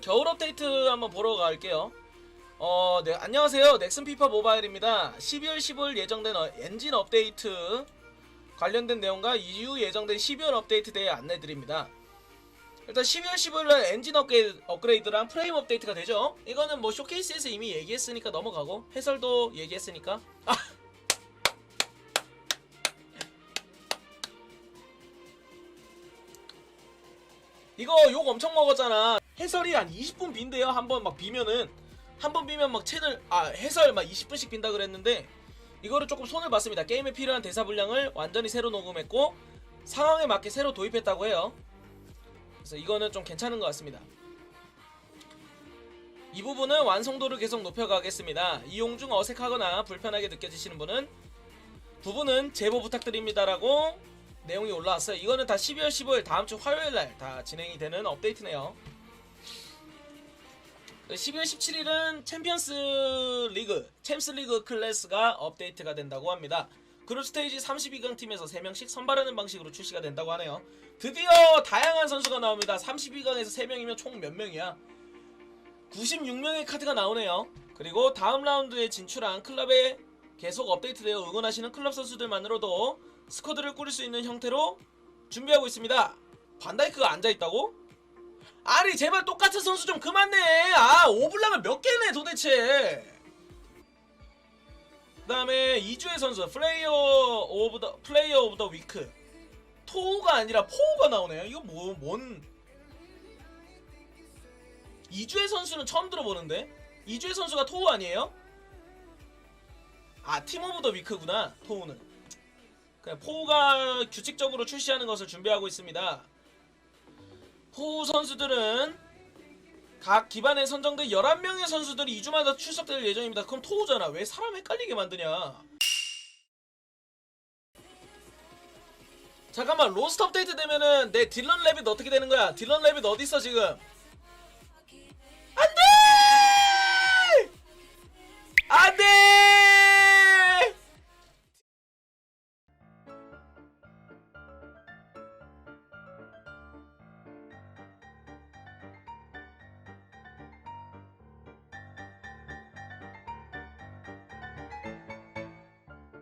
겨울 업데이트 한번 보러 갈게요. 어, 네, 안녕하세요. 넥슨 피파 모바일입니다. 12월 15일 예정된 어- 엔진 업데이트 관련된 내용과 이후 예정된 12월 업데이트 대해 안내드립니다. 일단 12월 15일 날 엔진 업그레이드, 업그레이드랑 프레임 업데이트가 되죠. 이거는 뭐 쇼케이스에서 이미 얘기했으니까 넘어가고 해설도 얘기했으니까 아! 이거 욕 엄청 먹었잖아. 해설이 한 20분 빈대요. 한 번 막 비면은 한 번 비면 막 채널 아 해설 막 20분씩 빈다 그랬는데 이거를 조금 손을 봤습니다. 게임에 필요한 대사 분량을 완전히 새로 녹음했고 상황에 맞게 새로 도입했다고 해요. 그래서 이거는 좀 괜찮은 것 같습니다. 이 부분은 완성도를 계속 높여가겠습니다. 이용 중 어색하거나 불편하게 느껴지시는 분은 부분은 제보 부탁드립니다라고 내용이 올라왔어요. 이거는 다 12월 15일 다음 주 화요일 날 다 진행이 되는 업데이트네요. 12월 17일은 챔피언스 리그, 챔스 리그 클래스가 업데이트가 된다고 합니다. 그룹 스테이지 32강 팀에서 3명씩 선발하는 방식으로 출시가 된다고 하네요. 드디어 다양한 선수가 나옵니다. 32강에서 3명이면 총 몇 명이야? 96명의 카드가 나오네요. 그리고 다음 라운드에 진출한 클럽에 계속 업데이트되어 응원하시는 클럽 선수들만으로도 스쿼드를 꾸릴 수 있는 형태로 준비하고 있습니다. 반다이크가 앉아있다고? 아니 제발 똑같은 선수 좀 그만 내! 아 오블락을 몇 개내 도대체! 그 다음에 이주의 선수 플레이어 오브 더 플레이어 오브 더 위크 토우가 아니라 포우가 나오네요. 이거 뭐뭔 이주의 선수는 처음 들어보는데 이주의 선수가 토우 아니에요? 아 팀 오브 더 위크구나 토우는 그냥 포우가 규칙적으로 출시하는 것을 준비하고 있습니다. 포우 선수들은 각 기반에 선정된 11명의 선수들이 2주마다 출석될 예정입니다. 그럼 토우잖아. 왜 사람 헷갈리게 만드냐? 잠깐만 로스트 업데이트 되면은 내 딜런 레빗 어떻게 되는 거야? 딜런 레빗 어디 있어 지금?